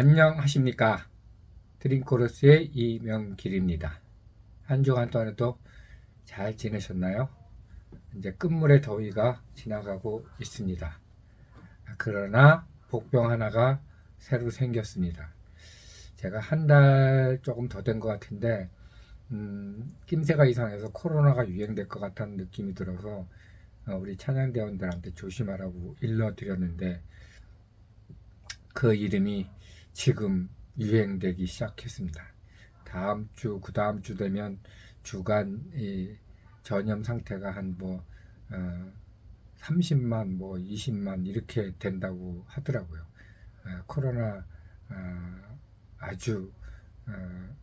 안녕하십니까. 드림코러스의 이명길입니다. 한 주간 동안에도 잘 지내셨나요? 이제 끝물의 더위가 지나가고 있습니다. 그러나 복병 하나가 새로 생겼습니다. 제가 한 달 조금 더 된 것 같은데, 음, 낌새가 이상해서 코로나가 유행될 것 같다는 느낌이 들어서 어, 우리 찬양대원들한테 조심하라고 일러드렸는데, 그 이름이 지금 유행되기 시작했습니다. 다음 주, 그 다음 주 되면 주간 이 전염 상태가 한 뭐, 어, 30만, 뭐 20만 이렇게 된다고 하더라고요. 어, 코로나 어, 아주 어,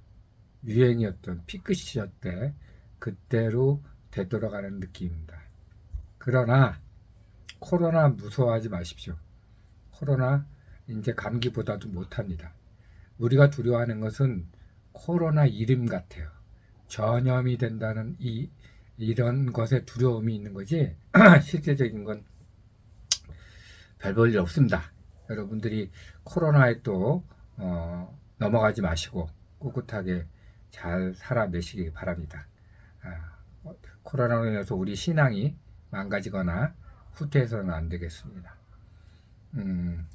유행이었던 피크 시절 때 그때로 되돌아가는 느낌입니다. 그러나 코로나 무서워하지 마십시오. 코로나 이제 감기보다도 못합니다. 우리가 두려워하는 것은 코로나 이름 같아요. 전염이 된다는 이 이런 것에 두려움이 있는 거지 실제적인 건 별 볼 일 없습니다. 여러분들이 코로나에 또 어, 넘어가지 마시고 꿋꿋하게 잘 살아내시기 바랍니다. 아, 코로나로 인해서 우리 신앙이 망가지거나 후퇴해서는 안 되겠습니다. 음,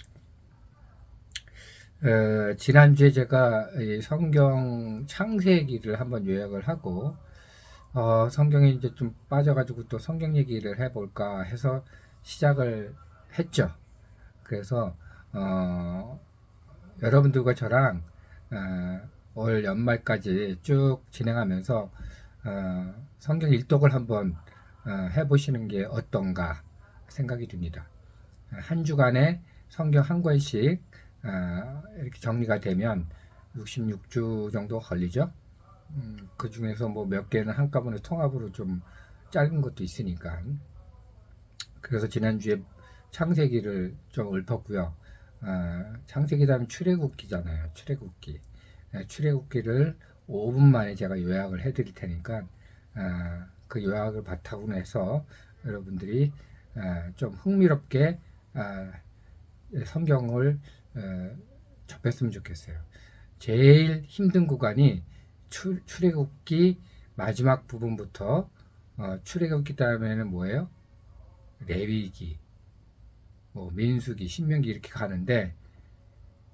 어, 지난주에 제가 이 성경 창세기를 한번 요약을 하고 어, 성경에 이제 좀 빠져가지고 또 성경 얘기를 해볼까 해서 시작을 했죠. 그래서 어, 여러분들과 저랑 어, 올 연말까지 쭉 진행하면서 어, 성경 일독을 한번 어, 해보시는 게 어떤가 생각이 듭니다. 한 주간에 성경 한 권씩 어, 이렇게 정리가 되면 66주 정도 걸리죠. 음, 그 중에서 뭐 몇 개는 한꺼번에 통합으로 좀 짧은 것도 있으니까. 그래서 지난주에 창세기를 좀 읊었고요. 어, 창세기 다음 출애굽기잖아요. 출애굽기. 네, 출애굽기를 5분 만에 제가 요약을 해드릴 테니까 어, 그 요약을 바탕으로 해서 여러분들이 어, 좀 흥미롭게 어, 성경을 어, 접했으면 좋겠어요. 제일 힘든 구간이 출, 출애굽기 마지막 부분부터 어, 출애굽기 다음에는 뭐예요? 레위기, 뭐 민수기, 신명기 이렇게 가는데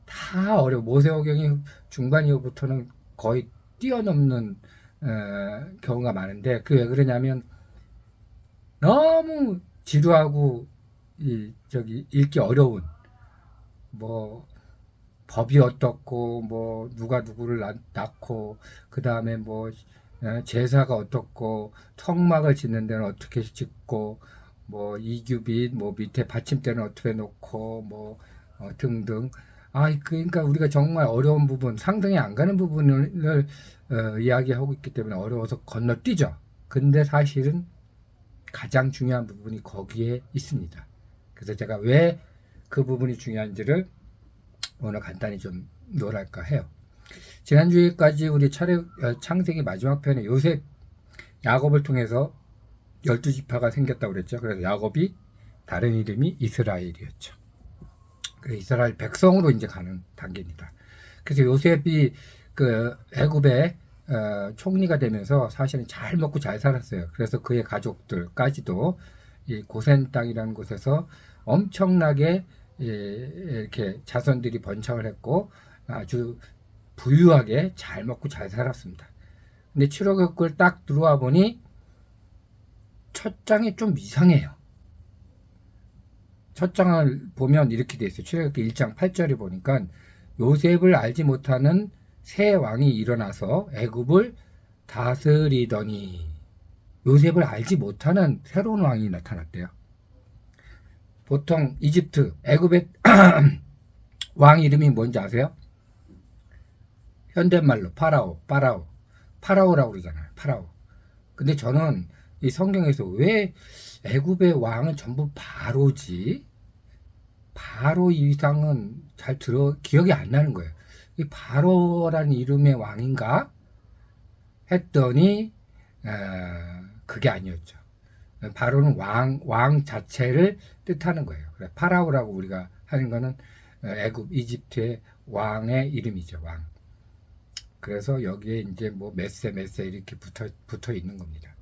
다 어려. 모세오경이 중반 이후부터는 거의 뛰어넘는 어, 경우가 많은데 그 왜 그러냐면 너무 지루하고 이 저기 읽기 어려운 뭐 법이 어떻고 뭐 누가 누구를 낳, 낳고 그 다음에 뭐 어, 제사가 어떻고 성막을 짓는 데는 어떻게 짓고 뭐 이규빗 뭐 밑에 받침대는 어떻게 놓고 뭐 어, 등등. 아 그러니까 우리가 정말 어려운 부분 상상이 안 가는 부분을 어, 이야기하고 있기 때문에 어려워서 건너뛰죠. 근데 사실은 가장 중요한 부분이 거기에 있습니다. 그래서 제가 왜 그 부분이 중요한지를 오늘 간단히 좀 논할까 해요. 지난주에까지 우리 차례, 어, 창세기 마지막 편에 요셉, 야곱을 통해서 열두 지파가 생겼다고 그랬죠. 그래서 야곱이 다른 이름이 이스라엘이었죠. 그 이스라엘 백성으로 이제 가는 단계입니다. 그래서 요셉이 그 애굽의 어, 총리가 되면서 사실은 잘 먹고 잘 살았어요. 그래서 그의 가족들까지도 이 고센 땅이라는 곳에서 엄청나게 예, 이렇게 자손들이 번창을 했고 아주 부유하게 잘 먹고 잘 살았습니다. 근데 출애굽을 딱 들어와 보니 첫 장이 좀 이상해요. 첫 장을 보면 이렇게 돼 있어요. 출애굽기 1장 8절에 보니까 요셉을 알지 못하는 새 왕이 일어나서 애굽을 다스리더니 요셉을 알지 못하는 새로운 왕이 나타났대요. 보통 이집트, 애굽의 왕 이름이 뭔지 아세요? 현대말로 파라오, 파라오, 파라오라고 그러잖아요. 파라오. 근데 저는 이 성경에서 왜 애굽의 왕은 전부 바로지? 바로 이상은 잘 들어 기억이 안 나는 거예요. 이 바로라는 이름의 왕인가 했더니 에, 그게 아니었죠. 바로는 왕, 왕 자체를 뜻하는 거예요. 그래, 파라오라고 우리가 하는 거는 어, 애굽 이집트의 왕의 이름이죠 왕. 그래서 여기에 이제 뭐 메세 메세 이렇게 붙어 붙어 있는 겁니다.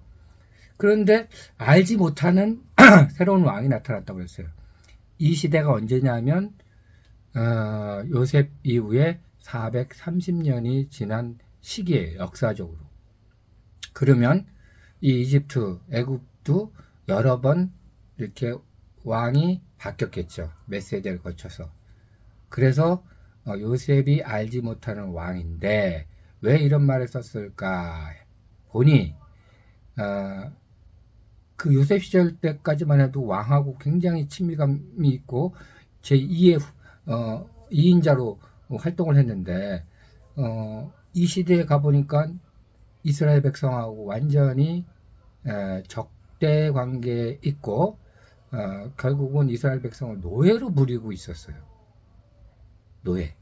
그런데 알지 못하는 새로운 왕이 나타났다고 했어요. 이 시대가 언제냐면 어, 요셉 이후에 430년이 지난 시기에 역사적으로. 그러면 이 이집트, 애굽 도 여러 번 이렇게 왕이 바뀌었겠죠. 몇 세대를 거쳐서. 그래서 어, 요셉이 알지 못하는 왕인데 왜 이런 말을 썼을까 보니 어, 그 요셉 시절 때까지만 해도 왕하고 굉장히 친밀감이 있고 제 2의 어, 2인자로 활동을 했는데 어, 이 시대에 가보니까 이스라엘 백성하고 완전히 에, 적 대 관계에 있고 어, 결국은 이스라엘 백성을 노예로 부리고 있었어요. 노예.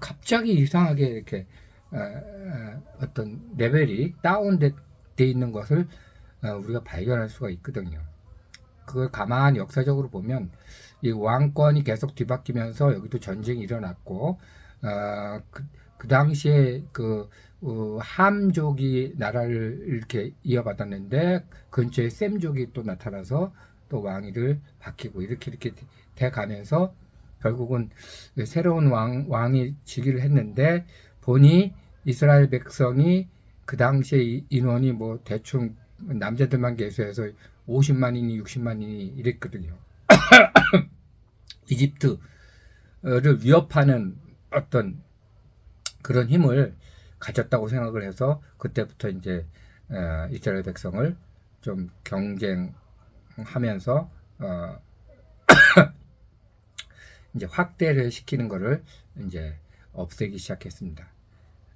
갑자기 이상하게 이렇게 어, 어, 어떤 레벨이 다운돼 있는 것을 어, 우리가 발견할 수가 있거든요. 그걸 가만히 역사적으로 보면 이 왕권이 계속 뒤바뀌면서 여기도 전쟁이 일어났고 어, 그, 그 당시에 그 어, 함족이 나라를 이렇게 이어받았는데 근처에 셈족이 또 나타나서 또 왕위를 바뀌고 이렇게 이렇게 돼 가면서 결국은 새로운 왕 왕이 즉위를 했는데 보니 이스라엘 백성이 그 당시에 이- 인원이 뭐 대충 남자들만 계수해서 50만이니 60만이니 이랬거든요. 이집트를 위협하는 어떤 그런 힘을 가졌다고 생각을 해서 그때부터 이제 어, 이스라엘 백성을 좀 경쟁하면서 어, 이제 확대를 시키는 것을 이제 없애기 시작했습니다.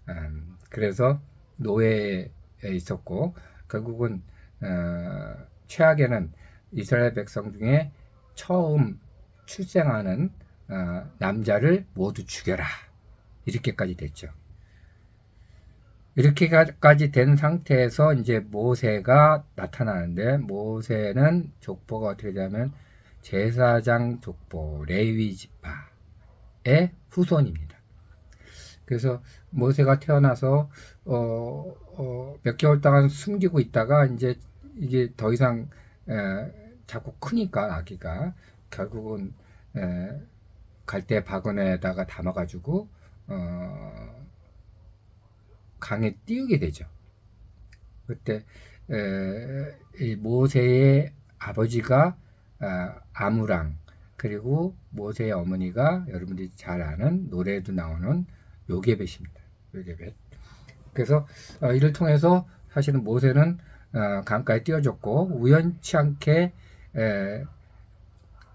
음, 그래서 노예에 있었고 결국은 어, 최악에는 이스라엘 백성 중에 처음 출생하는 어, 남자를 모두 죽여라 이렇게까지 됐죠. 이렇게까지 된 상태에서 이제 모세가 나타나는데 모세는 족보가 어떻게 되냐면 제사장 족보 레위 지파의 후손입니다. 그래서 모세가 태어나서 어, 어, 몇 개월 동안 숨기고 있다가 이제 이게 더 이상 에, 자꾸 크니까 아기가 결국은 에, 갈대 바구니에다가 담아가지고 어, 강에 띄우게 되죠. 그때 에, 이 모세의 아버지가 아, 아무랑 그리고 모세의 어머니가 여러분들이 잘 아는 노래에도 나오는 요게벳입니다. 요게벳. 그래서 어, 이를 통해서 사실은 모세는 어, 강가에 띄워졌고 우연치 않게 에,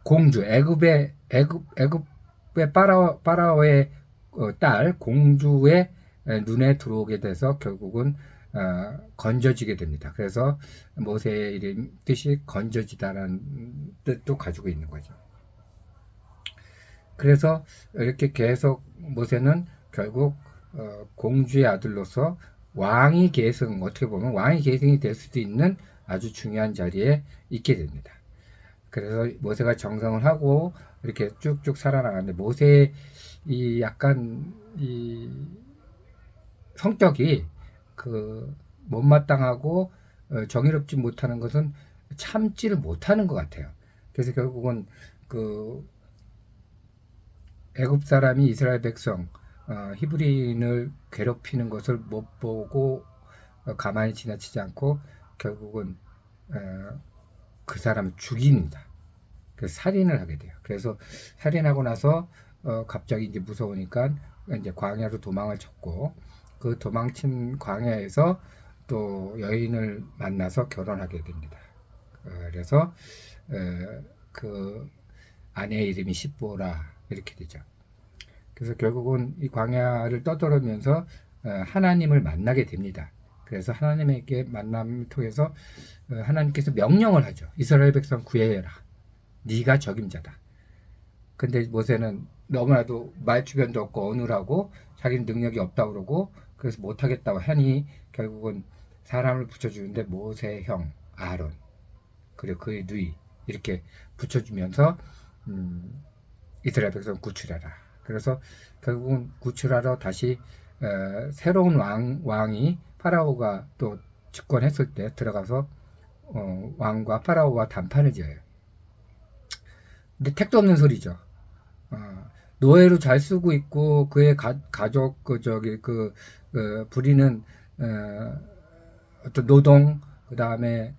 공주 애굽의 애굽 애굽의 파라오 파라오의 어, 딸 공주의 에, 눈에 들어오게 돼서 결국은 어, 건져지게 됩니다. 그래서 모세의 이름 뜻이 건져지다라는 뜻도 가지고 있는 거죠. 그래서 이렇게 계속 모세는 결국 어, 공주의 아들로서 왕이 계승 어떻게 보면 왕이 계승이 될 수도 있는 아주 중요한 자리에 있게 됩니다. 그래서 모세가 정성을 하고 이렇게 쭉쭉 살아나가는데 모세의 이 약간 이 성격이 그 못마땅하고 어, 정의롭지 못하는 것은 참지를 못하는 것 같아요. 그래서 결국은 그 애굽 사람이 이스라엘 백성 어, 히브리인을 괴롭히는 것을 못 보고 어, 가만히 지나치지 않고 결국은 어, 그 사람을 죽입니다. 그 살인을 하게 돼요. 그래서 살인하고 나서 어, 갑자기 이제 무서우니까 이제 광야로 도망을 쳤고 그 도망친 광야에서 또 여인을 만나서 결혼하게 됩니다. 어, 그래서 어, 그 아내의 이름이 십보라 이렇게 되죠. 그래서 결국은 이 광야를 떠돌으면서 어, 하나님을 만나게 됩니다. 그래서 하나님에게 만남을 통해서 어, 하나님께서 명령을 하죠. 이스라엘 백성 구해라. 네가 적임자다. 근데 모세는 너무나도 말 주변도 없고 어눌하고 자기는 능력이 없다고 그러고 그래서 못하겠다고 하니 결국은 사람을 붙여주는데 모세의 형 아론 그리고 그의 누이 이렇게 붙여주면서 음, 이스라엘 백성 구출해라. 그래서 결국은 구출하러 다시 어, 새로운 왕 왕이 파라오가 또 집권했을 때 들어가서 어, 왕과 파라오와 담판을 지어요. 근데 택도 없는 소리죠. 어, 노예로 잘 쓰고 있고 그의 가, 가족 그 저기 그 어, 부리는 어, 어떤 노동 그 다음에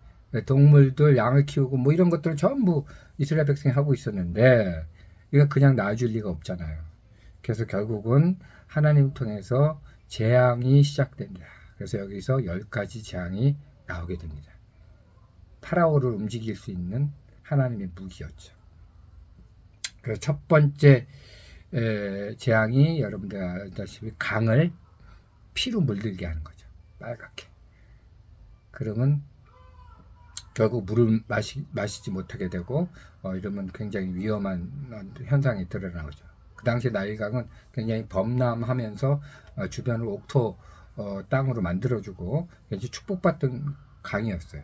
동물들 양을 키우고 뭐 이런 것들을 전부 이스라엘 백성이 하고 있었는데 이거 그냥 놔줄 리가 없잖아요. 그래서 결국은 하나님 통해서 재앙이 시작됩니다. 그래서 여기서 열 가지 재앙이 나오게 됩니다. 파라오를 움직일 수 있는 하나님의 무기였죠. 그래서 첫 번째 에, 재앙이 여러분들 알다시피 강을 피로 물들게 하는 거죠. 빨갛게. 그러면 결국 물을 마시, 마시지 못하게 되고 어, 이러면 굉장히 위험한 현상이 드러나오죠. 그 당시 나일강은 굉장히 범람하면서 어, 주변을 옥토 어, 땅으로 만들어주고 굉장히 축복받던 강이었어요.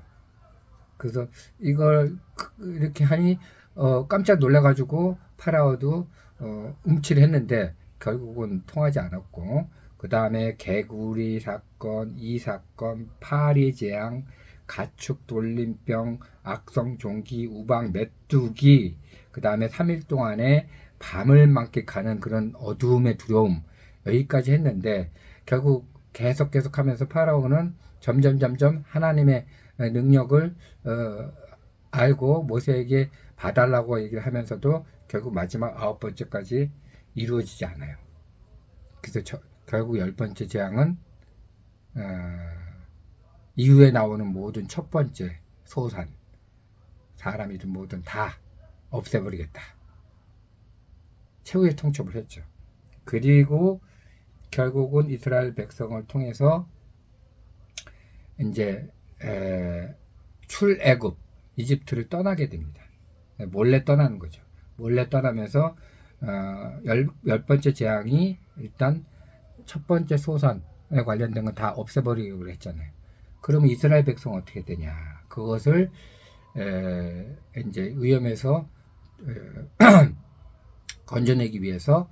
그래서 이걸 그- 이렇게 하니 어, 깜짝 놀라가지고 파라오도 어, 움찔 했는데 결국은 통하지 않았고 그 다음에 개구리 사건, 이 사건, 파리 재앙, 가축 돌림병, 악성 종기, 우방 메뚜기, 그 다음에 3일 동안에 밤을 만끽하는 그런 어두움의 두려움 여기까지 했는데 결국 계속 계속 하면서 파라오는 점점 점점 하나님의 능력을 어, 알고 모세에게 봐달라고 얘기를 하면서도 결국 마지막 아홉 번째까지 이루어지지 않아요. 그래서 저, 결국 열 번째 재앙은 어, 이후에 나오는 모든 첫 번째 소산 사람이든 뭐든 다 없애버리겠다. 최후의 통첩을 했죠. 그리고 결국은 이스라엘 백성을 통해서 이제 에, 출애굽 이집트를 떠나게 됩니다. 몰래 떠나는 거죠. 몰래 떠나면서 어, 열, 열 번째 재앙이 일단 첫 번째 소산에 관련된 건 다 없애버리기로 했잖아요. 그러면 이스라엘 백성 어떻게 되냐? 그것을 에, 이제 위험에서 에, 건져내기 위해서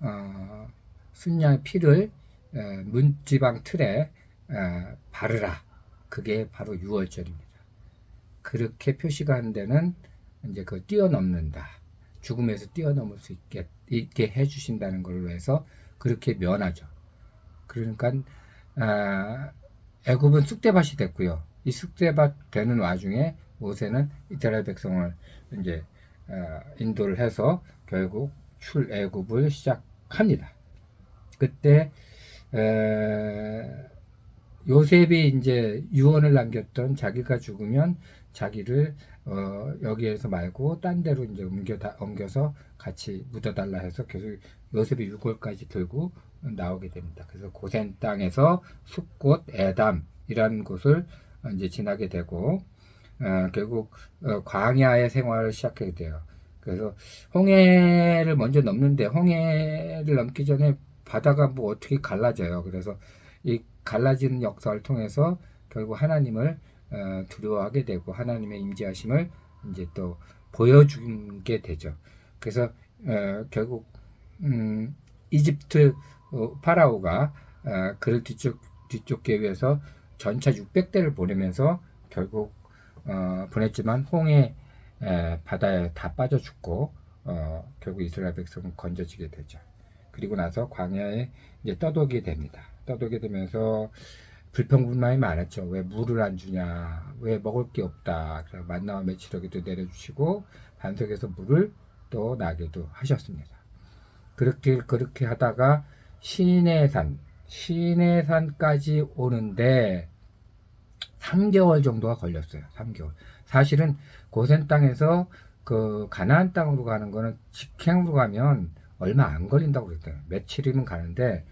어, 순양의 피를 에, 문지방 틀에 에, 바르라. 그게 바로 유월절입니다. 그렇게 표시가 한 데는 이제 그 뛰어넘는다. 죽음에서 뛰어넘을 수 있게, 있게 해주신다는 걸로 해서 그렇게 면하죠. 그러니까 아, 애굽은 쑥대밭이 됐고요. 이 쑥대밭 되는 와중에 모세는 이스라엘 백성을 이제 아, 인도를 해서 결국 출애굽을 시작합니다. 그때 에, 요셉이 이제 유언을 남겼던 자기가 죽으면 자기를 어, 여기에서 말고 딴 데로 이제 옮겨 다, 옮겨서 같이 묻어달라 해서 계속 요셉이 유골까지 들고 나오게 됩니다. 그래서 고센 땅에서 숲곳 에담이라는 곳을 이제 지나게 되고 어, 결국 어, 광야의 생활을 시작하게 돼요. 그래서 홍해를 먼저 넘는데 홍해를 넘기 전에 바다가 뭐 어떻게 갈라져요. 그래서 이 갈라지는 역사를 통해서 결국 하나님을 어, 두려워하게 되고 하나님의 임재하심을 이제 또 보여주게 되죠. 그래서 어, 결국 음, 이집트 어, 파라오가 어, 그를 뒤쫓, 뒤쫓기 위해서 전차 600대를 보내면서 결국 어, 보냈지만 홍해 에, 바다에 다 빠져 죽고 어, 결국 이스라엘 백성은 건져지게 되죠. 그리고 나서 광야에 이제 떠도게 됩니다. 떠도게 되면서 불평불만이 많았죠. 왜 물을 안 주냐? 왜 먹을 게 없다? 만나와 매치력에도 내려주시고 반석에서 물을 또 나게도 하셨습니다. 그렇게 그렇게 하다가 시내산 시내산까지 오는데 3개월 정도가 걸렸어요. 3개월. 사실은 고센 땅에서 그 가나안 땅으로 가는 거는 직행으로 가면 얼마 안 걸린다고 그랬어요. 며칠이면 가는데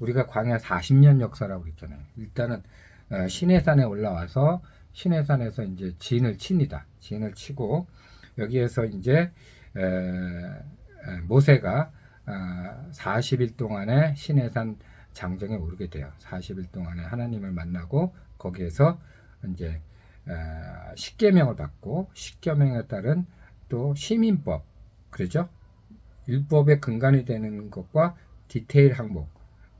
우리가 광야 40년 역사라고 그랬잖아요. 일단은 어, 시내산에 올라와서 시내산에서 이제 진을 칩니다. 진을 치고 여기에서 이제 에, 에, 모세가 아, 40일 동안에 시내산 장정에 오르게 돼요. 40일 동안에 하나님을 만나고 거기에서 이제 아, 십계명을 받고 십계명에 따른 또 시민법 그러죠? 율법의 근간이 되는 것과 디테일 항목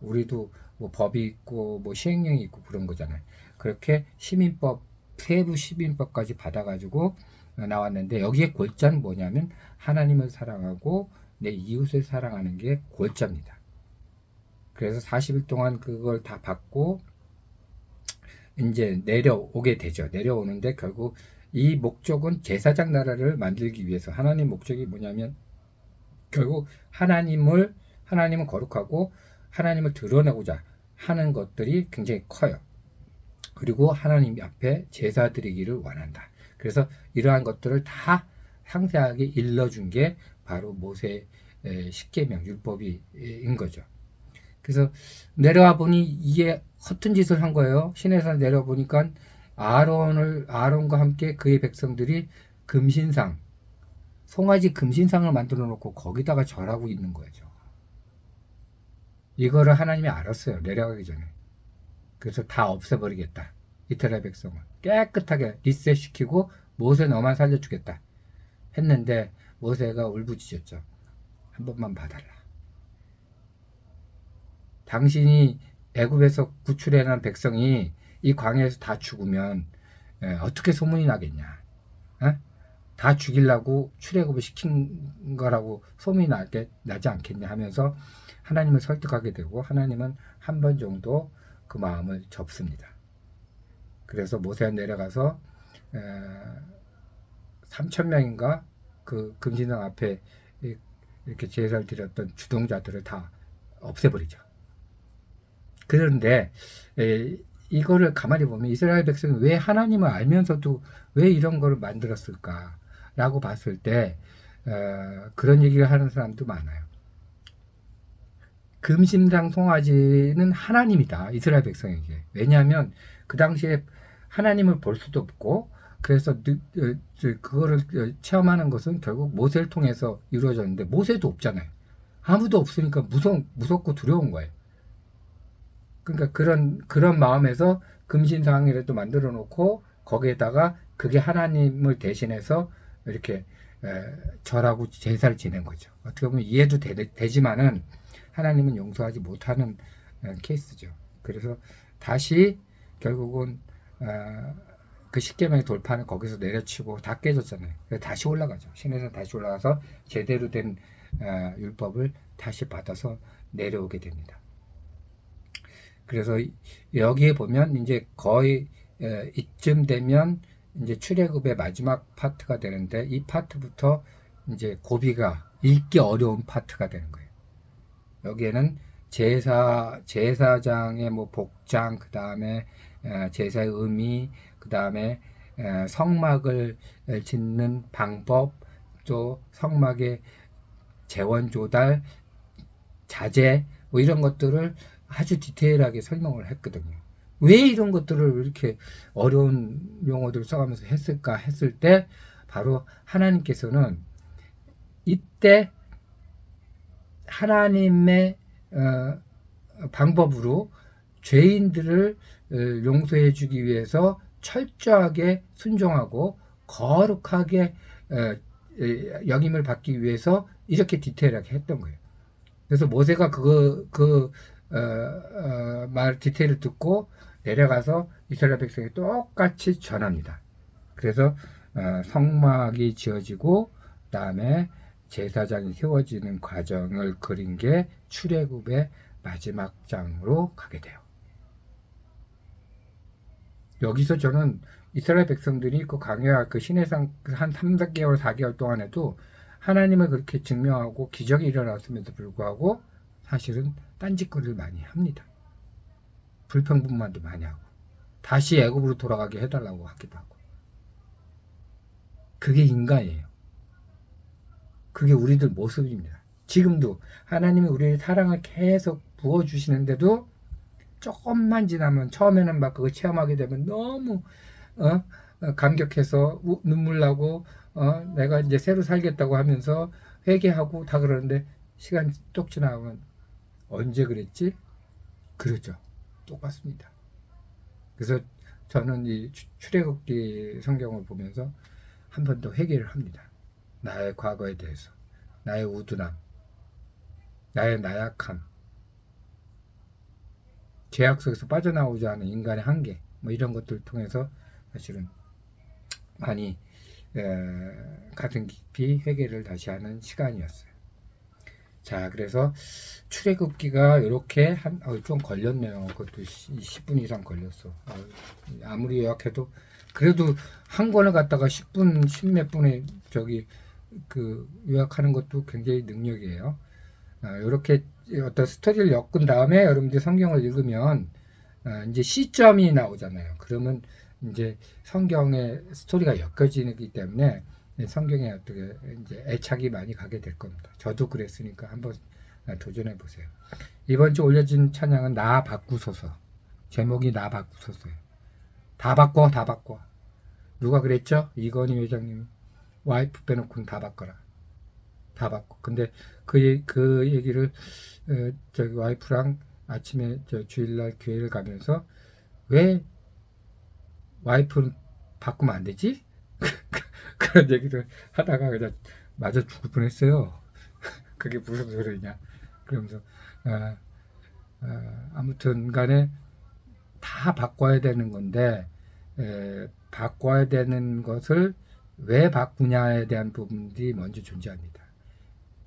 우리도 뭐 법이 있고 뭐 시행령이 있고 그런 거잖아요. 그렇게 시민법 세부 시민법까지 받아가지고 나왔는데 여기에 골자는 뭐냐면 하나님을 사랑하고 내 이웃을 사랑하는 게 골자입니다. 그래서 40일 동안 그걸 다 받고 이제 내려오게 되죠. 내려오는데 결국 이 목적은 제사장 나라를 만들기 위해서 하나님 목적이 뭐냐면 결국 하나님을 하나님은 거룩하고 하나님을 드러내고자 하는 것들이 굉장히 커요. 그리고 하나님 앞에 제사 드리기를 원한다. 그래서 이러한 것들을 다 상세하게 일러준 게 바로 모세 십계명 율법이인 거죠. 그래서 내려와 보니 이게 허튼 짓을 한 거예요. 시내산 내려 보니까 아론을 아론과 함께 그의 백성들이 금신상 송아지 금신상을 만들어 놓고 거기다가 절하고 있는 거죠. 이거를 하나님이 알았어요. 내려가기 전에. 그래서 다 없애버리겠다. 이스라엘 백성을 깨끗하게 리셋시키고 모세 너만 살려주겠다. 했는데 모세가 울부짖었죠. 한 번만 봐달라. 당신이 애굽에서 구출해낸 백성이 이 광야에서 다 죽으면 에, 어떻게 소문이 나겠냐? 에? 다 죽이려고 출애굽을 시킨 거라고 소문이 나게 나지 않겠냐 하면서 하나님을 설득하게 되고 하나님은 한 번 정도 그 마음을 접습니다. 그래서 모세가 내려가서 에, 3천 명인가 그 금신당 앞에 이렇게 제사를 드렸던 주동자들을 다 없애버리죠. 그런데 에, 이거를 가만히 보면 이스라엘 백성이 왜 하나님을 알면서도 왜 이런 거를 만들었을까라고 봤을 때 어, 그런 얘기를 하는 사람도 많아요. 금심당 송아지는 하나님이다 이스라엘 백성에게 왜냐하면 그 당시에 하나님을 볼 수도 없고 그래서 어, 그거를 어, 체험하는 것은 결국 모세를 통해서 이루어졌는데 모세도 없잖아요. 아무도 없으니까 무섭, 무섭고 두려운 거예요. 그러니까 그런 그런 마음에서 금신상이라도 만들어 놓고 거기에다가 그게 하나님을 대신해서 이렇게 에, 절하고 제사를 지낸 거죠. 어떻게 보면 이해도 되, 지만은 하나님은 용서하지 못하는 어, 케이스죠. 그래서 다시 결국은 어, 그 십계명의 돌파는 거기서 내려치고 다 깨졌잖아요. 다시 올라가죠. 신에서 다시 올라가서 제대로 된 어, 율법을 다시 받아서 내려오게 됩니다. 그래서 여기에 보면 이제 거의 이쯤 되면 이제 출애굽의 마지막 파트가 되는데 이 파트부터 이제 고비가 읽기 어려운 파트가 되는 거예요. 여기에는 제사 제사장의 뭐 복장 그 다음에 제사의 의미 그 다음에 성막을 짓는 방법 또 성막의 재원 조달 자재 뭐 이런 것들을 아주 디테일하게 설명을 했거든요. 왜 이런 것들을 이렇게 어려운 용어들을 써가면서 했을까 했을 때 바로 하나님께서는 이때 하나님의 어, 방법으로 죄인들을 어, 용서해 주기 위해서 철저하게 순종하고 거룩하게 어, 영임을 받기 위해서 이렇게 디테일하게 했던 거예요. 그래서 모세가 그거 그말 어, 디테일을 듣고 내려가서 이스라엘 백성이 똑같이 전합니다. 그래서 성막이 지어지고 그다음에 제사장이 세워지는 과정을 그린 게 출애굽의 마지막 장으로 가게 돼요. 여기서 저는 이스라엘 백성들이 그 강요와 그 신해상 한 3, 4개월, 4개월 동안에도 하나님을 그렇게 증명하고 기적이 일어났음에도 불구하고 사실은 딴짓거리를 많이 합니다. 불평분만도 많이 하고 다시 애굽으로 돌아가게 해달라고 하기도 하고 그게 인간이에요. 그게 우리들 모습입니다. 지금도 하나님이 우리의 사랑을 계속 부어주시는데도 조금만 지나면 처음에는 막 그거 체험하게 되면 너무 어? 어 감격해서 우, 눈물 나고 어? 내가 이제 새로 살겠다고 하면서 회개하고 다 그러는데 시간 뚝 지나가면 언제 그랬지? 그렇죠. 똑같습니다. 그래서 저는 이 출애굽기 성경을 보면서 한 번 더 회개를 합니다. 나의 과거에 대해서, 나의 우둔함, 나의 나약함, 죄악 속에서 빠져나오지 않은 인간의 한계, 뭐 이런 것들을 통해서 사실은 많이 에, 가슴 깊이 회개를 다시 하는 시간이었어요. 자, 그래서 출애굽기가 이렇게 한, 어, 좀 걸렸네요. 그것도 10분 이상 걸렸어. 어, 아무리 요약해도 그래도 한 권을 갖다가 10분, 10몇 분에 저기 그 요약하는 것도 굉장히 능력이에요. 아, 이렇게 어떤 스토리를 엮은 다음에 여러분들이 성경을 읽으면 아, 이제 시점이 나오잖아요. 그러면 이제 성경의 스토리가 엮여지기 때문에 성경에 어떻게 이제 애착이 많이 가게 될 겁니다. 저도 그랬으니까 한번 도전해 보세요. 이번 주 올려진 찬양은 나 바꾸소서. 제목이 나 바꾸소서예요. 다 바꿔, 다 바꿔. 누가 그랬죠? 이건희 회장님이 와이프 빼놓고는 다 바꿔라. 다 바꿔. 근데 그, 얘- 그 얘기를 어, 저기 와이프랑 아침에 저 주일날 교회를 가면서 왜 와이프는 바꾸면 안 되지? 그런 얘기를 하다가 그냥 맞아 죽을 뻔했어요. 그게 무슨 소리냐? 그러면서 어, 어, 아무튼 간에 다 바꿔야 되는 건데 에, 바꿔야 되는 것을 왜 바꾸냐에 대한 부분들이 먼저 존재합니다.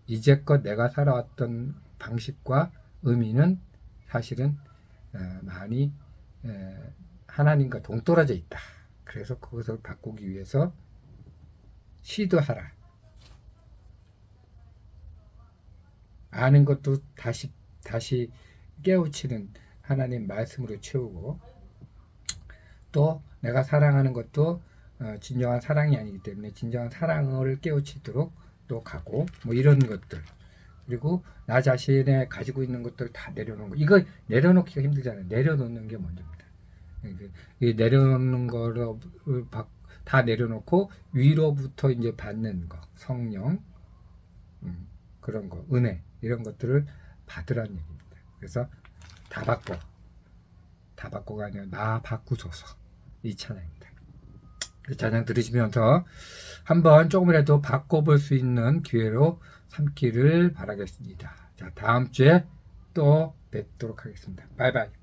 이제껏 내가 살아왔던 방식과 의미는 사실은 에, 많이 에, 하나님과 동떨어져 있다. 그래서 그것을 바꾸기 위해서 시도하라. 아는 것도 다시 다시 깨우치는 하나님 말씀으로 채우고 또 내가 사랑하는 것도 어, 진정한 사랑이 아니기 때문에 진정한 사랑을 깨우치도록 또 가고 뭐 이런 것들. 그리고 나 자신의 가지고 있는 것들 다 내려놓는 거. 이거 내려놓기가 힘들잖아요. 내려놓는 게 먼저입니다. 내려놓는 거를 바- 다 내려놓고 위로부터 이제 받는 거. 성령. 음, 그런 거. 은혜. 이런 것들을 받으라는 얘기입니다. 그래서 다 바꿔. 다 바꿔가 아니라 나 바꾸소서. 이 찬양입니다 이 찬양 들으시면서 한번 조금이라도 바꿔볼 수 있는 기회로 삼기를 바라겠습니다. 자 다음 주에 또 뵙도록 하겠습니다. 바이바이